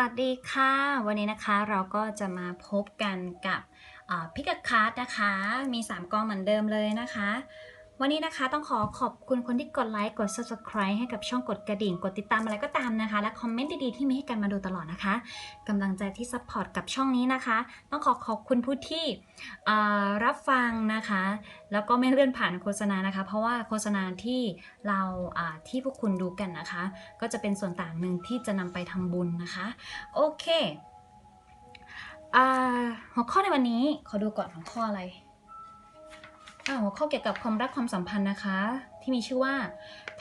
วัสดีค่ะ วันนี้นะคะเราก็จะมาพบกันกับพิกคาร์สนะคะ มี 3กองเหมือนเดิมเลยนะคะ วันนี้นะคะต้องขอขอบคุณคนที่กดไลค์กด subscribe ให้กับช่องกดกระดิ่ง กดติดตามอะไรก็ตามนะคะ และคอมเมนต์ดีๆที่มีให้กันมาดูตลอดนะคะกำลังใจที่ซัพพอร์ตกับช่องนี้นะคะ ต้องขอขอบคุณผู้ที่รับฟังนะคะ แล้วก็ไม่เลื่อนผ่านโฆษณานะคะ เพราะว่าโฆษณาที่เราที่พวกคุณดูกันนะคะ ก็จะเป็นส่วนต่างหนึ่งที่จะนำไปทำบุญนะคะ โอเคอหัวข้อในวันนี้ขอดูก่อนหัวข้ออะไร อ่าหัวข้อเกี่ยวกับความรักความสัมพันธ์นะคะ ที่มีชื่อว่า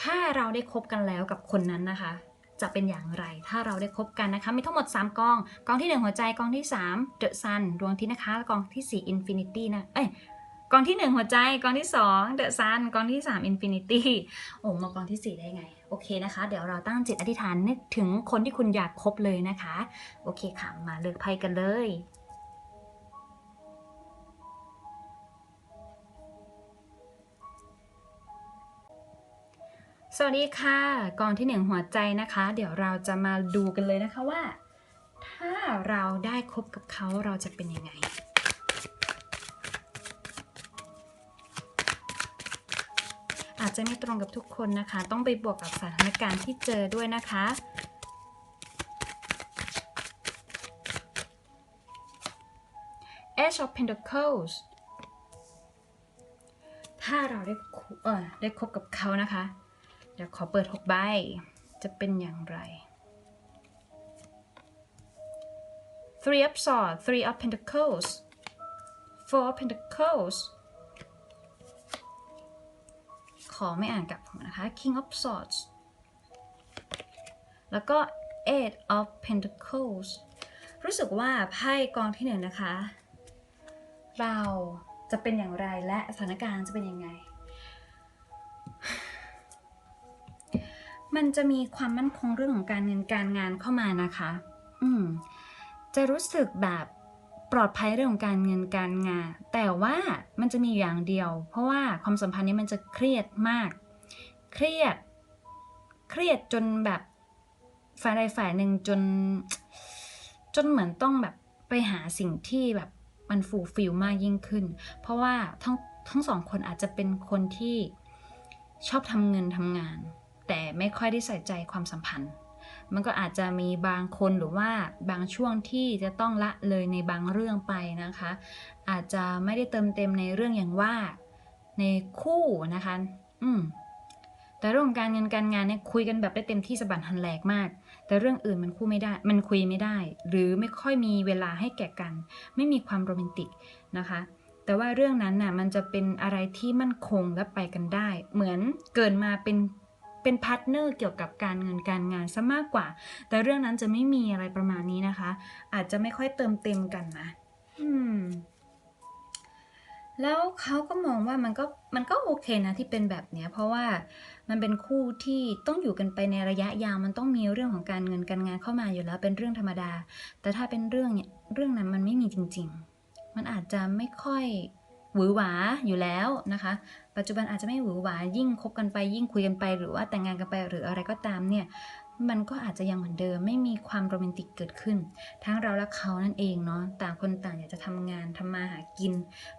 ถ้าเราได้คบกันแล้วกับคนนั้นนะคะ จะเป็นอย่างไรถ้าเราได้คบกันนะคะ มีทั้งหมด 3กองกองที่ 1 หัวใจกองที่ 3 The Sun ดวงอาทิตย์นะคะและกองที่ 4 Infinity นะเอ้ยกองที่ 1 หัวใจกองที่ 2 The Sun กองที่ 3 Infinity โอ้มากองที่ 4 ได้ไง โอเคนะคะ เดี๋ยวเราตั้งจิตอธิษฐานนึกถึงคนที่คุณอยากคบเลยนะคะ โอเคค่ะ มาเลือกไพ่กันเลย สวัสดีค่ะกองที่หนึ่งหัวใจนะคะ เดี๋ยวเราจะมาดูกันเลยนะคะว่า ถ้าเราได้คบกับเขาเราจะเป็นยังไง อาจจะไม่ตรงกับทุกคนนะคะ ต้องไปบวกกับสถานการณ์ที่เจอด้วยนะคะ Ace of Pentacles ถ้าเราได้คุเออได้คบกับเขานะคะ ดี๋ยวขอเปิด6ใบ จะเป็นอย่างไร Three of Swords Three of Pentacles Four of Pentacles ขอไม่อ่านกลับผมนะคะ King of Swords แล้วก็ Eight of Pentacles รู้สึกว่าไพ่กองที่หนึ่งนะคะ เราจะเป็นอย่างไรและสถานการณ์จะเป็นยังไง มันจะมีความมั่นคงเรื่องของการเงินการงานเข้ามานะคะ อืม จะรู้สึกแบบปลอดภัยเรื่องของการเงินการงาน แต่ว่ามันจะมีอย่างเดียว เพราะว่าความสัมพันธ์นี้มันจะเครียดมาก เครียด เครียดจนแบบฝ่ายใดฝ่ายหนึ่งจน จนเหมือนต้องแบบไปหาสิ่งที่แบบมันฟูฟิลมากยิ่งขึ้น เพราะว่าทั้งทั้งสองคนอาจจะเป็นคนที่ชอบทำเงินทำงาน แต่ไม่ค่อยได้ใส่ใจความสัมพันธ์ มันก็อาจจะมีบางคนหรือว่าบางช่วงที่จะต้องละเลยในบางเรื่องไปนะคะ อาจจะไม่ได้เติมเต็มในเรื่องอย่างว่าในคู่นะคะ อืมแต่เรื่องของการเงินการงานเนี่ยคุยกันแบบได้เต็มที่สะบัดหันแหลกมาก แต่เรื่องอื่นมันคู่ไม่ได้ มันคุยไม่ได้ หรือไม่ค่อยมีเวลาให้แก่กัน ไม่มีความโรแมนติกนะคะ แต่ว่าเรื่องนั้นน่ะมันจะเป็นอะไรที่มั่นคงและไปกันได้ เหมือนเกิดมาเป็น เป็นพาร์ทเนอร์เกี่ยวกับการเงินการงานซะมากกว่า แต่เรื่องนั้นจะไม่มีอะไรประมาณนี้นะคะ อาจจะไม่ค่อยเติมเต็มกันนะ อืม แล้วเขาก็มองว่ามันก็มันก็โอเคนะที่เป็นแบบเนี้ย เพราะว่ามันเป็นคู่ที่ต้องอยู่กันไปในระยะยาวมันต้องมีเรื่องของการเงินการงานเข้ามาอยู่แล้วเป็นเรื่องธรรมดา แต่ถ้าเป็นเรื่องเนี่ยเรื่องนั้นมันไม่มีจริง ๆ มันอาจจะไม่ค่อยหวือหวาอยู่แล้วนะคะ ปัจจุบันอาจจะไม่หวือหวายิ่งคบกันไปยิ่งคุยกันไป หรือว่าแต่งงานกันไปหรืออะไรก็ตามเนี่ยมันก็อาจจะยังเหมือนเดิมไม่มีความโรแมนติกเกิดขึ้น ทั้งเราและเขานั่นเองเนาะต่างคนต่างอยากจะทำงานทำมาหากิน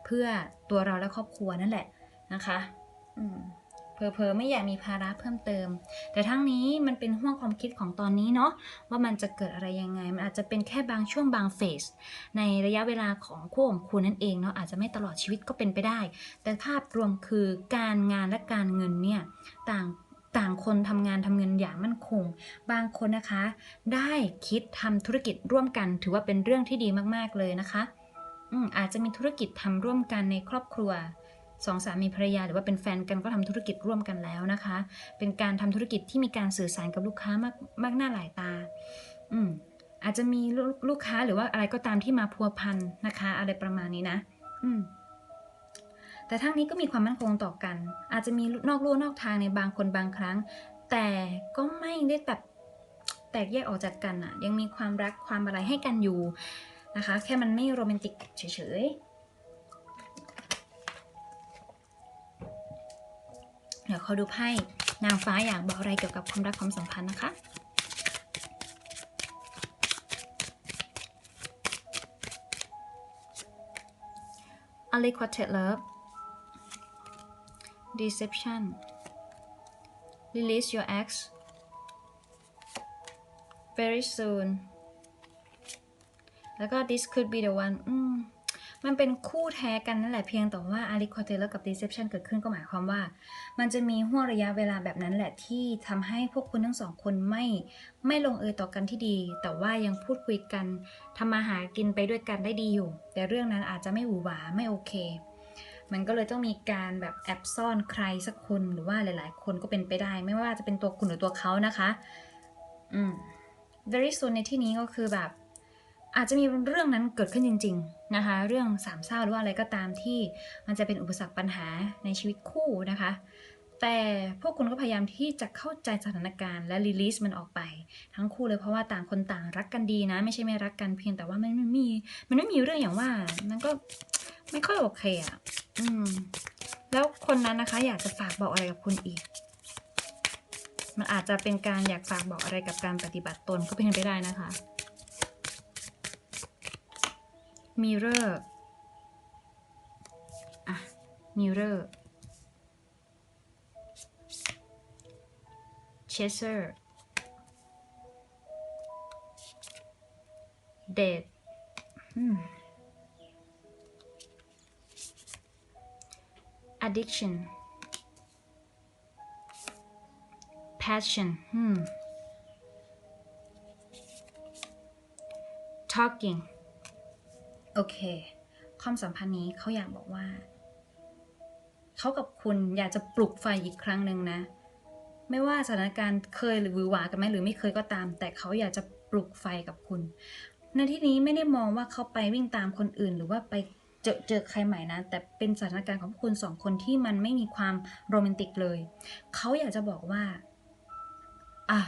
เพื่อตัวเราและครอบครัวนั่นแหละนะคะ อืม เพอๆไม่อยากมีภาระเพิ่มเติม แต่ทั้งนี้มันเป็นห่วงความคิดของตอนนี้เนาะว่ามันจะเกิดอะไรยังไง มันอาจจะเป็นแค่บางช่วงบางเฟสในระยะเวลาของคู่ของคุณนั่นเองเนาะอาจจะไม่ตลอดชีวิตก็เป็นไปได้ แต่ภาพรวมคือการงานและการเงินเนี่ยต่างต่างคนทำงานทำเงินอย่างมั่นคง บางคนนะคะ ได้คิดทำธุรกิจร่วมกัน ถือว่าเป็นเรื่องที่ดีมากๆเลยนะคะอืมอาจจะมีธุรกิจทำร่วมกันในครอบครัว สองสามีภรรยา หรือว่าเป็นแฟนกันก็ทำธุรกิจร่วมกันแล้วนะคะ เป็นการทำธุรกิจที่มีการสื่อสารกับลูกค้ามากมากหน้าหลายตา อืมอาจจะมีลูลูกค้าหรือว่าอะไรก็ตามที่มาพัวพันนะคะ อะไรประมาณนี้นะ อืมแต่ทั้งนี้ก็มีความมั่นคงต่อกัน อาจจะมีนอกลู่นอกทางในบางคนบางครั้ง แต่ก็ไม่ได้แบบแตกแยกออกจากกันอะยังมีความรักความอะไรให้กันอยู่นะคะ แค่มันไม่โรแมนติกเฉยๆ เดี๋ยวขอดูไพ่นางฟ้าอยากบอกอะไรเกี่ยวกับความรักความสัมพันธ์นะคะอ l i q u a t e d Love Deception Release your ex very soon แล้วก็ this could be the one มันเป็นคู่แท้กันนั่นแหละเพียงแต่ว่า a r i c o t e l กับ deception เกิดขึ้นก็หมายความว่า มันจะมีห่วงระยะเวลาแบบนั้นแหละที่ทำให้พวกคุณทั้งสองคนไม่ไม่ลงเอยต่อกันที่ดี แต่ว่ายังพูดคุยกันทำมาหากินไปด้วยกันได้ดีอยู่ แต่เรื่องนั้นอาจจะไม่หวือหวาไม่โอเค มันก็เลยต้องมีการแบบแอบซ่อนใครสักคนหรือว่าหลาย ๆ คนก็เป็นไปได้ ไม่ว่าจะเป็นตัวคุณหรือตัวเขานะคะ อืม very soon ในที่นี้ก็คือแบบ อาจจะมีเรื่องนั้นเกิดขึ้นจริง ๆนะคะ เรื่องสามเศร้าหรือว่าอะไรก็ตามที่มันจะเป็นอุปสรรคปัญหาในชีวิตคู่นะคะ แต่พวกคุณก็พยายามที่จะเข้าใจสถานการณ์และรีลิสมันออกไป ทั้งคู่เลยเพราะว่าต่างคนต่างรักกันดีนะ ไม่ใช่ไม่รักกันเพียงแต่ว่ามันไม่มี มันไม่มีเรื่องอย่างว่ามันก็ไม่ค่อยโอเคอะอืมแล้วคนนั้นนะคะ อยากจะฝากบอกอะไรกับคุณอีก มันอาจจะเป็นการอยากฝากบอกอะไรกับการปฏิบัติตนก็เป็นไปได้นะคะ mirror. อ่ะ mirror. Chaser. Dead. Hmm. addiction. Passion. Hmm. talking. โอเค ความสัมพันธ์นี้เขาอยากบอกว่า เขากับคุณอยากจะปลุกไฟอีกครั้งหนึ่งนะ ไม่ว่าสถานการณ์เคยหรือวือหวากันไหมหรือไม่เคยก็ตาม แต่เขาอยากจะปลุกไฟกับคุณ ในที่นี้ไม่ได้มองว่าเขาไปวิ่งตามคนอื่น หรือว่าไปเจอเจอใครใหม่นะ แต่เป็นสถานการณ์ของคุณสองคนที่มันไม่มีความโรแมนติกเลย เขาอยากจะบอกว่า อะ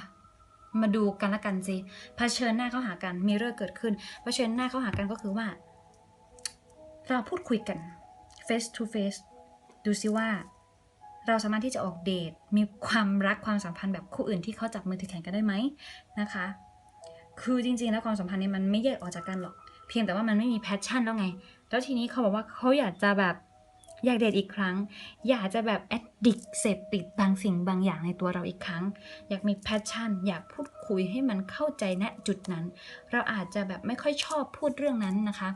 มาดูกันละกันสิเผชิญหน้าเข้าหากัน มีเรื่องเกิดขึ้นเผชิญหน้าเข้าหากันก็คือว่า เราพูดคุยกัน face to face ดูซิว่า เราสามารถที่จะออกเดท มีความรักความสัมพันธ์แบบคู่อื่นที่เขาจับมือถือแขนกันได้ไหมนะคะ คือจริงๆ แล้วความสัมพันธ์นี้มันไม่แยกออกจากกันหรอก เพียงแต่ว่ามันไม่มีแพชชั่นแล้วไง แล้วทีนี้เขาบอกว่าเขาอยากจะแบบ อยากเดทอีกครั้ง อยากจะแบบแอดดิกเสพติดบางสิ่งบางอย่างในตัวเราอีกครั้ง อยากมีแพชชั่น อยากพูดคุยให้มันเข้าใจณจุดนั้น เราอาจจะแบบไม่ค่อยชอบพูดเรื่องนั้นนะคะ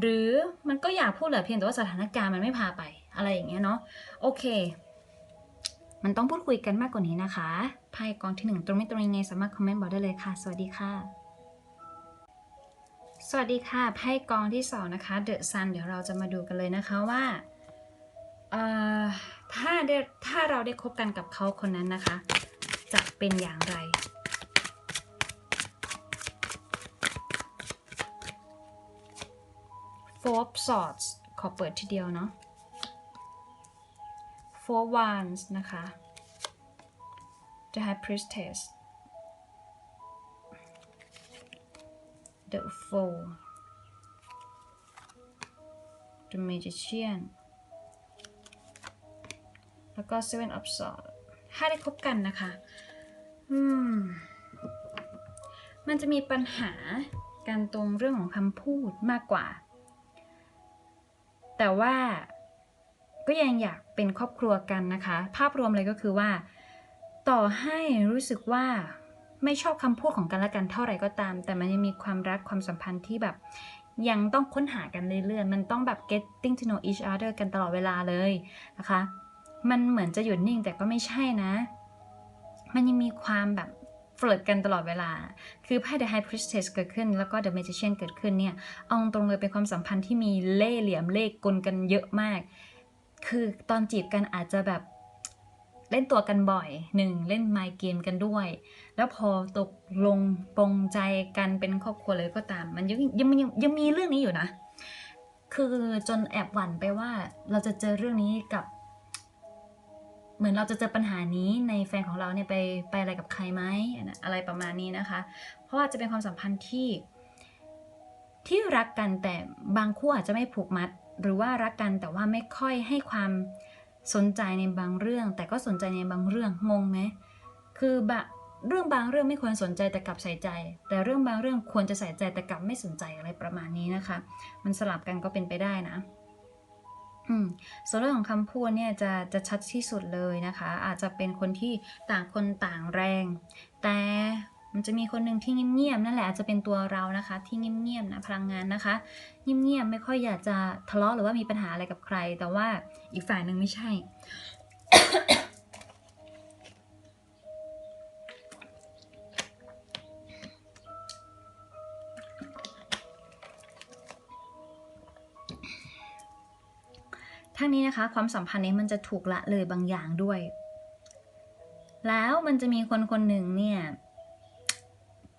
หรือมันก็อยากพูดแหละเพียงแต่ว่าสถานการณ์มันไม่พาไปอะไรอย่างเงี้ยเนาะโอเค มันต้องพูดคุยกันมากกว่านี้นะคะไพ่กองที่หนึ่งตรงไม่ตรงยังไงสามารถคอมเมนต์บอกได้เลยค่ะ สวัสดีค่ะสวัสดีค่ะไพ่กองที่สองนะคะ The Sun เดี๋ยวเราจะมาดูกันเลยนะคะว่า ถ้าได้ถ้าเราได้คบกันกับเขาคนนั้นนะคะ จะเป็นอย่างไร Four of Swords ขอเปิดทีเดียวเนาะ Four Wands นะคะ The High Priestess The Fool The Magician แล้วก็ Seven of Swords ถ้าได้คบกันนะคะ อืม มันจะมีปัญหาการตรงเรื่องของคำพูดมากกว่า แต่ว่าก็ยังอยากเป็นครอบครัวกันนะคะ ภาพรวมเลยก็คือว่า ต่อให้รู้สึกว่าไม่ชอบคำพูดของกันและกันเท่าไหร่ก็ตาม แต่มันยังมีความรักความสัมพันธ์ที่แบบ ยังต้องค้นหากันเรื่อยๆ มันต้องแบบ getting to know each other กันตลอดเวลาเลยนะคะ มันเหมือนจะหยุดนิ่งแต่ก็ไม่ใช่นะ มันยังมีความแบบเฟลิร์ตกันตลอดเวลา คือไพ่ The High Priestess เกิดขึ้น แล้วก็ The Magician เกิดขึ้นเนี่ย เอาตรงเลยเป็นความสัมพันธ์ที่มีเล่เหลี่ยมเล่ห์กลกันเยอะมาก คือตอนจีบกันอาจจะแบบเล่นตัวกันบ่อยหนึ่งเล่นไมเกมกันด้วย แล้วพอตกลงปรงใจกันเป็นครอบครัวเลยก็ตาม มันยังยังยังยังมีเรื่องนี้อยู่นะ คือจนแอบหวั่นไปว่าเราจะเจอเรื่องนี้กับ มือนเราจะเจอปัญหานี้ในแฟนของเราเนี่ยไปไปอะไรกับใครไหมอะไรประมาณนี้นะคะ เพราะว่าจะเป็นความสัมพันธ์ที่ ที่รักกันแต่บางคู่อาจจะไม่ผูกมัด หรือว่ารักกันแต่ว่าไม่ค่อยให้ความสนใจในบางเรื่อง แต่ก็สนใจในบางเรื่องงงไหมคือบะเรื่องบางเรื่องไม่ควรสนใจแต่กลับใส่ใจ แต่เรื่องบางเรื่องควรจะใส่ใจแต่กลับไม่สนใจอะไรประมาณนี้นะคะ มันสลับกันก็เป็นไปได้นะ อืมส่วนเรื่องของคำพูดเนี่ยจะจะชัดที่สุดเลยนะคะ อาจจะเป็นคนที่ต่างคนต่างแรง แต่มันจะมีคนหนึ่งที่เงียบๆนั่นแหละอาจจะเป็นตัวเรานะคะ ที่เงียบๆนะพลังงานนะคะเงียบๆไม่ค่อยอยากจะทะเลาะหรือว่ามีปัญหาอะไรกับใคร แต่ว่าอีกฝ่ายหนึ่งไม่ใช่ ทั้งนี้นะคะ ความสัมพันธ์นี้มันจะถูกละเลยบางอย่างด้วย แล้วมันจะมีคนคนหนึ่งเนี่ย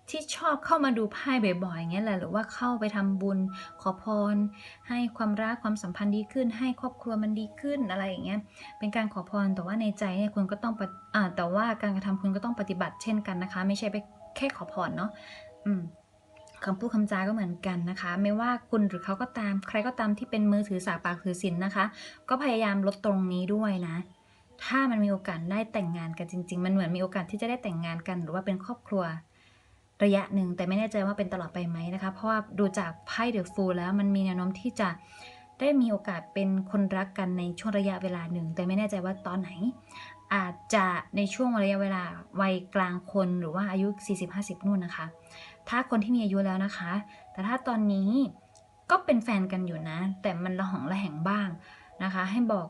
ที่ชอบเข้ามาดูไพ่บ่อยๆอย่างเงี้ยแหละหรือว่าเข้าไปทำบุญขอพร ให้ความรักความสัมพันธ์ดีขึ้น ให้ครอบครัวมันดีขึ้นอะไรอย่างเงี้ยเป็นการขอพรแต่ว่าในใจเนี่ยคุณก็ต้องอ่าแต่ว่าการกระทำคุณก็ต้องปฏิบัติเช่นกันนะคะ ไม่ใช่ไปแค่ขอพรเนาะอืม คำพูดคำจาก็เหมือนกันนะคะ ไม่ว่าคุณหรือเขาก็ตาม ใครก็ตามที่เป็นมือถือสากปากถือศีลนะคะ ก็พยายามลดตรงนี้ด้วยนะ ถ้ามันมีโอกาสได้แต่งงานกันจริง ๆ มันเหมือนมีโอกาสที่จะได้แต่งงานกัน หรือว่าเป็นครอบครัว ระยะหนึ่งแต่ไม่แน่ใจว่าเป็นตลอดไปไหมนะคะ เพราะว่าดูจากไพ่เดอะฟูลแล้วมันมีแนวโน้มที่จะได้มีโอกาสเป็นคนรักกันในช่วงระยะเวลาหนึ่ง แต่ไม่แน่ใจว่าตอนไหน อาจจะในช่วงระยะเวลาวัยกลางคนหรือว่าอายุ 40-50 นู่นนะคะ ถ้าคนที่มีอายุแล้วนะคะ แต่ถ้าตอนนี้ก็เป็นแฟนกันอยู่นะ แต่มันระหองระแหงบ้างนะคะ ให้บอก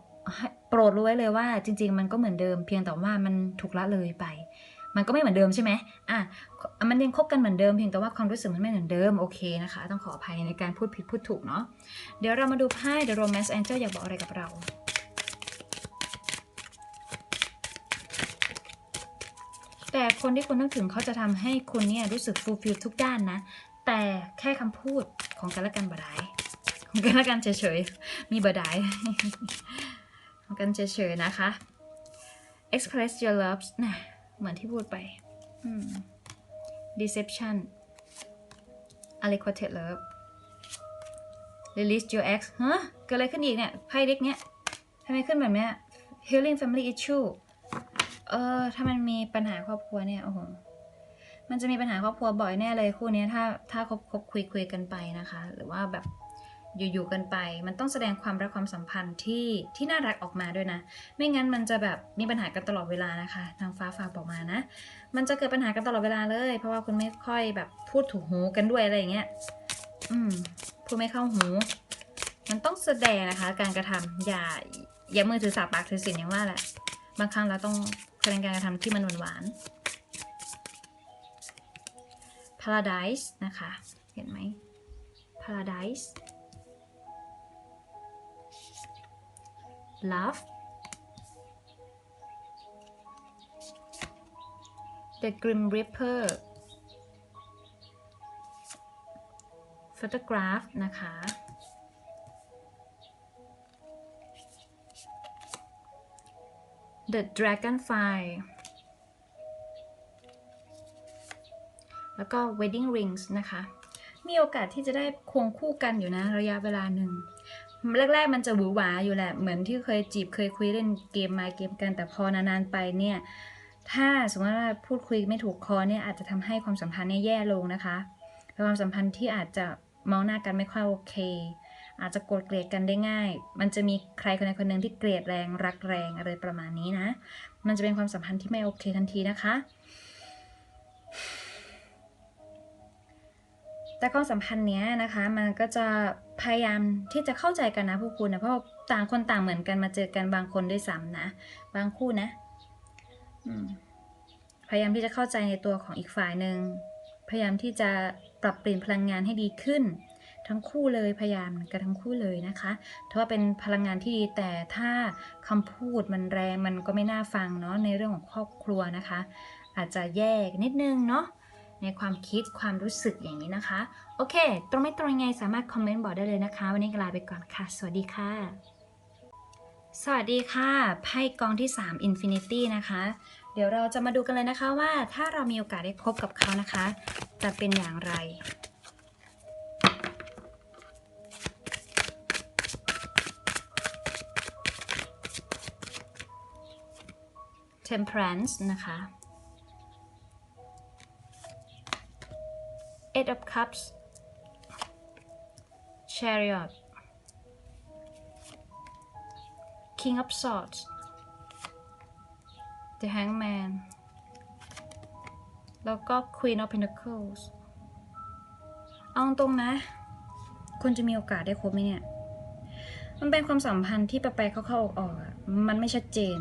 โปรดรู้ไว้เลยว่าจริง ๆ มันก็เหมือนเดิมเพียงแต่ว่ามันถูกละเลยไป มันก็ไม่เหมือนเดิมใช่ไหมอะมันยังคบกันเหมือนเดิมเพียงแต่ว่าความรู้สึกมันไม่เหมือนเดิมโอเคนะคะ ต้องขออภัยในการพูดผิดพูดถูกเนาะเดี๋ยวเรามาดูไพ่ The Romance Angel อยากบอกอะไรกับเรา แต่คนที่คุณนึกถึงเขาจะทำให้คุณเนี่ยรู้สึกฟูลฟิลทุกด้านนะ แต่แค่คำพูดของกันและกันบดายของกันและกันเฉยๆ มีบดายของกันเฉยๆนะคะ express your love นะเหมือนที่พูดไป deception unrequited love release your ex ฮะเกิดอะไรขึ้นอีกเนี่ย ไพ่เด็กเนี้ยทำไมขึ้นแบบเนี้ย healing family issue เออ ถ้ามันมีปัญหาครอบครัวเนี่ยโอ้โหมันจะมีปัญหาครอบครัวบ่อยแน่เลยคู่นี้ถ้าถ้าคบคบคุยคุยกันไปนะคะ หรือว่าแบบอยู่ๆกันไป มันต้องแสดงความรักความสัมพันธ์ที่ที่น่ารักออกมาด้วยนะ ไม่งั้นมันจะแบบมีปัญหากันตลอดเวลานะคะ ทางฟ้าฝากบอกมานะ มันจะเกิดปัญหากันตลอดเวลาเลย เพราะว่าคุณไม่ค่อยแบบพูดถูกหูกันด้วยอะไรอย่างเงี้ย อืมพูดไม่เข้าหู มันต้องแสดงนะคะ การกระทำอย่าอย่ามือถือสาปากถือสินอย่างว่าแหละ บางครั้งเราต้อง แสดงการกระทำที่มันหวานๆ paradise นะคะ เห็นไหม paradise love the grim reaper photograph นะคะ The Dragonfly แล้วก็ Wedding Rings นะคะ มีโอกาสที่จะได้ควงคู่กันอยู่นะระยะเวลาหนึ่ง แรก ๆ มันจะหวือหวาอยู่แหละ เหมือนที่เคยจีบเคยคุยเล่นเกมมาเกมกัน แต่พอนาน ๆ ไปเนี่ย ถ้าสมมติว่าพูดคุยไม่ถูกคอเนี่ยอาจจะทำให้ความสัมพันธ์เนี่ยแย่ลงนะคะเป็นความสัมพันธ์ที่อาจจะมองหน้ากันไม่ค่อยโอเค อาจจะโกรธเกลียดกันได้ง่าย มันจะมีใครคนใดคนหนึ่งที่เกลียดแรงรักแรงอะไรประมาณนี้นะ มันจะเป็นความสัมพันธ์ที่ไม่โอเคทันทีนะคะ แต่ความสัมพันธ์เนี้ยนะคะ มันก็จะพยายามที่จะเข้าใจกันนะพวกคุณนะ เพราะต่างคนต่างเหมือนกันมาเจอกันบางคนด้วยซ้ำนะ บางคู่นะอืมพยายามที่จะเข้าใจในตัวของอีกฝ่ายหนึ่ง พยายามที่จะปรับเปลี่ยนพลังงานให้ดีขึ้น ทั้งคู่เลยพยายามกันทั้งคู่เลยนะคะถือว่าเป็นพลังงานที่ดีแต่ถ้าคำพูดมันแรงมันก็ไม่น่าฟังเนาะในเรื่องของครอบครัวนะคะ อาจจะแยกนิดนึงเนาะในความคิดความรู้สึกอย่างนี้นะคะ โอเค ตรงไม่ตรงยังไงสามารถคอมเมนต์บอกได้เลยนะคะ วันนี้ก็ลาไปก่อนค่ะ สวัสดีค่ะ สวัสดีค่ะไพ่กองที่ 3 Infinity นะคะ เดี๋ยวเราจะมาดูกันเลยนะคะว่าถ้าเรามีโอกาสได้พบกับเขานะคะ จะเป็นอย่างไร Temperance นะคะ Eight of Cups Chariot King of Swords The Hangman แล้วก็ Queen of Pentacles เอาตรงนะ คุณจะมีโอกาสได้คบไหมเนี่ย มันเป็นความสัมพันธ์ที่ไปไปๆเข้าๆออกๆมันไม่ชัดเจน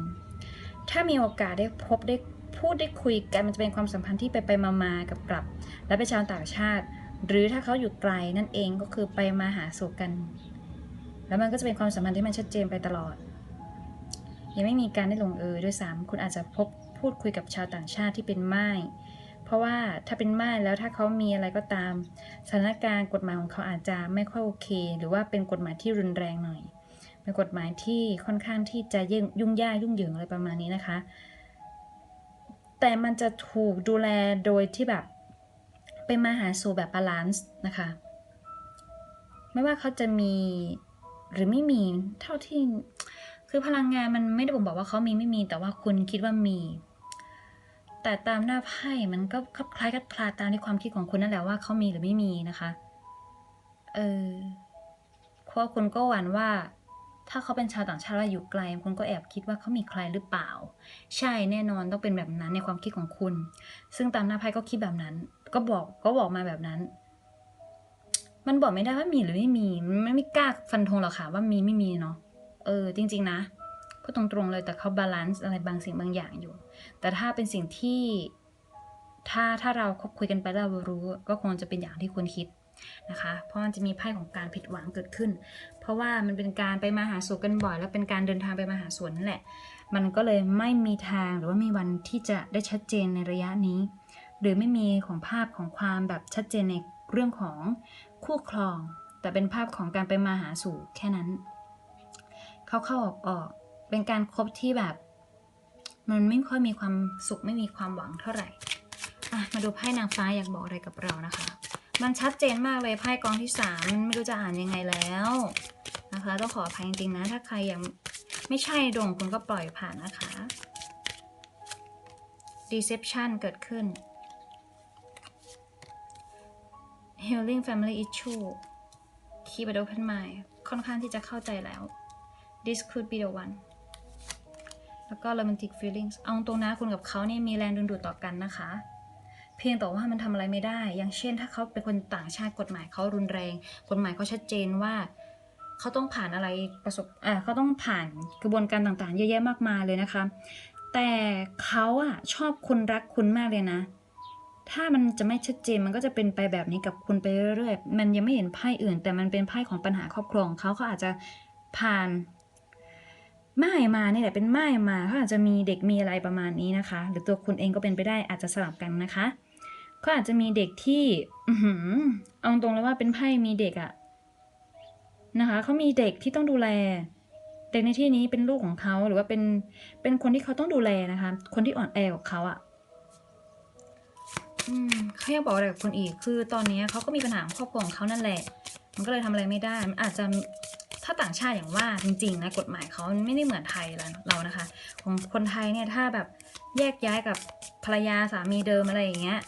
ถ้ามีโอกาสได้พบได้พูดได้คุยกันมันจะเป็นความสัมพันธ์ที่ไปไปๆมาๆกับกลับ และเป็นชาวต่างชาติ หรือถ้าเขาอยู่ไกลนั่นเองก็คือไปมาหาสู่กัน แล้วมันก็จะเป็นความสัมพันธ์ที่มันชัดเจนไปตลอด ยังไม่มีการได้ลงเอยด้วยซ้ำคุณอาจจะพบพูดคุยกับชาวต่างชาติที่เป็นไม่ายเพราะว่าถ้าเป็นม่ายแล้วถ้าเขามีอะไรก็ตาม สถานการณ์กฎหมายของเขาอาจจะไม่ค่อยโอเค หรือว่าเป็นกฎหมายที่รุนแรงหน่อย เป็นกฎหมายที่ค่อนข้างที่จะยุ่งยากยุ่งเหยิงอะไรประมาณนี้นะคะ แต่มันจะถูกดูแลโดยที่แบบเป็นมาหาสู่แบบบาลานซ์นะคะ ไม่ว่าเขาจะมีหรือไม่มีเท่าที่คือพลังงานมันไม่ได้บ่งบอกว่าเขามีไม่มี แต่ว่าคุณคิดว่ามี แต่ตามหน้าไพ่มันก็คลับคล้ายคลับคลาตามที่ความคิดของคุณนั่นแหละว่าเขามีหรือไม่มีนะคะ เออเพราะคุณก็หวั่นว่า ถ้าเขาเป็นชาวต่างชาติแล้วอยู่ไกลคุณก็แอบคิดว่าเขามีใครหรือเปล่า ใช่แน่นอนต้องเป็นแบบนั้นในความคิดของคุณ ซึ่งตามหน้าไพ่ก็คิดแบบนั้น ก็บอกก็บอกมาแบบนั้น มันบอกไม่ได้ว่ามีหรือไม่มีมันไม่กล้าฟันธงหรอกค่ะว่ามีไม่มีเนาะเออ จริง ๆ นะพูดตรงๆเลยแต่เขาบาลานซ์อะไรบางสิ่งบางอย่างอยู่ แต่ถ้าเป็นสิ่งที่ถ้าถ้าเราคุยกันไปแล้วเรารู้ ก็คงจะเป็นอย่างที่คุณคิด นะคะ เพราะมันจะมีไพ่ของการผิดหวังเกิดขึ้น เพราะว่ามันเป็นการไปมาหาสู่กันบ่อย แล้วเป็นการเดินทางไปมาหาสู่นั่นแหละ มันก็เลยไม่มีทางหรือว่ามีวันที่จะได้ชัดเจนในระยะนี้ หรือไม่มีของภาพของความแบบชัดเจนในเรื่องของคู่ครอง แต่เป็นภาพของการไปมาหาสู่แค่นั้น เข้าเข้าออกออกเป็นการครบที่แบบ มันไม่ค่อยมีความสุขไม่มีความหวังเท่าไหร่มาดูไพ่นางฟ้าอยากบอกอะไรกับเรานะคะ มันชัดเจนมากเลยไพ่กองที่สามไม่รู้จะอ่านยังไงแล้วนะคะต้องขออภัยจริงๆนะ ถ้าใครยังไม่ใช่ดวงคุณก็ปล่อยผ่านนะคะ deception เกิดขึ้น healing family issue keep it open mind ค่อนข้างที่จะเข้าใจแล้ว this could be the one แล้วก็ romantic feelings เอาตรงนะคุณกับเขาเนี่ยมีแรงดึงดูดต่อกันนะคะ เพียงแต่ว่ามันทำอะไรไม่ได้ อย่างเช่น ถ้าเขาเป็นคนต่างชาติกฎหมายเขารุนแรง กฎหมายเขาชัดเจนว่าเขาต้องผ่านอะไรประสบอ่าเขาต้องผ่านกระบวนการต่างๆ เยอะแยะมากมายเลยนะคะ แต่เขาอะชอบคุณรักคุณมากเลยนะ ถ้ามันจะไม่ชัดเจนมันก็จะเป็นไปแบบนี้กับคุณไปเรื่อยๆ มันยังไม่เห็นไพ่อื่น แต่มันเป็นไพ่ของปัญหาครอบครัวของเขาเขาอาจจะผ่านม่ายมานี่แหละเป็นม่ายมาเขาอาจจะมีเด็กมีอะไรประมาณนี้นะคะ หรือตัวคุณเองก็เป็นไปได้อาจจะสลับกันนะคะ เขาอาจจะมีเด็กที่อเอาตรงเลยว่าเป็นไพ่มีเด็กอะนะคะเขามีเด็กที่ต้องดูแล เด็กในที่นี้เป็นลูกของเขาหรือว่าเป็นเป็นคนที่เขาต้องดูแลนะคะ คนที่อ่อนแอกว่าเขาอะอืมเขาอยังบอกอะไรกับคุณอีก คือตอนนี้เขาก็มีปัญหาครอบครัวของเขานั่นแหละ มันก็เลยทำอะไรไม่ได้ มันอาจจะถ้าต่างชาติอย่างว่าจริงๆนะกฎหมายเขาไม่ได้เหมือนไทยแล้วเรานะคะ ของคนไทยเนี่ยถ้าแบบแยกย้ายกับภรรยาสามีเดิมอะไรอย่างเงี้ย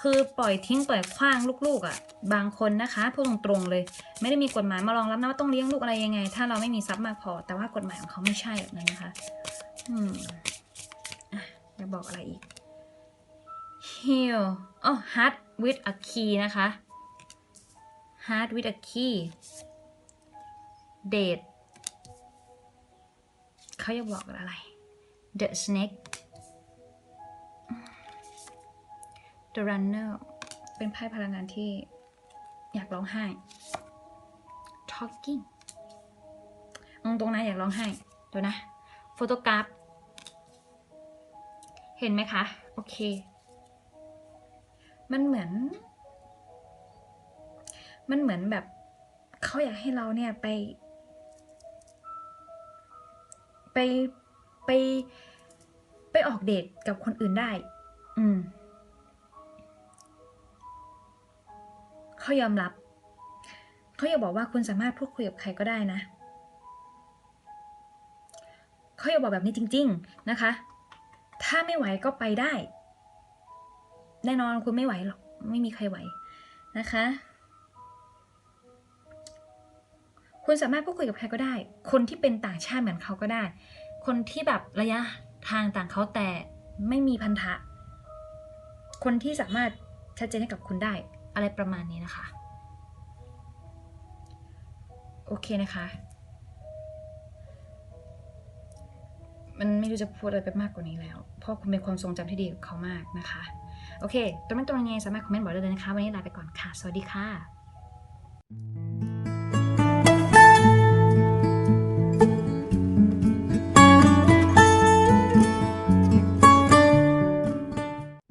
คือปล่อยทิ้งปล่อยขว้างลูกๆอะ่ะ บางคนนะคะพูดตรงๆเลย ไม่ได้มีกฎหมายมารองรับนะว่าต้องเลี้ยงลูกอะไรยังไง ถ้าเราไม่มีทรัพย์มากพอ แต่ว่ากฎหมายของเขาไม่ใช่แบบนั้นนะคะ อืมอะจะบอกอะไรอีก heal อ๋อ heart with a key นะคะ heart with a key date เขาจะบอกอะไร the snake the runner เป็นไพ่พลังงานที่อยากร้องไห้ talking อืมตรงนั้นอยากร้องไห้เดี๋ยวนะโฟโตกราฟเห็นไหมคะ โอเค มันเหมือน มันเหมือนแบบเขาอยากให้เราเนี่ยไป ไปไปไปออกเดทกับคนอื่นได้ อืม เขายอมรับ เขาอยากบอกว่าคุณสามารถพูดคุยกับใครก็ได้นะเขาอยากบอกแบบนี้จริง ๆนะคะ ถ้าไม่ไหวก็ไปได้ แน่นอนคุณไม่ไหวหรอก ไม่มีใครไหวนะคะ คุณสามารถพูดคุยกับใครก็ได้ คนที่เป็นต่างชาติเหมือนเขาก็ได้ คนที่แบบระยะทางต่างเขาแต่ไม่มีพันธะ คนที่สามารถชัดเจนให้กับคุณได้ อะไรประมาณนี้นะคะ โอเคนะคะ มันไม่รู้จะพูดอะไรไปมากกว่านี้แล้ว เพราะคุณเป็นความทรงจำที่ดีกับเขามากนะคะ โอเค ตรงนั้นตรงนี้สามารถคอมเมนต์บอกได้เลยนะคะ วันนี้ลาไปก่อนค่ะ สวัสดีค่ะ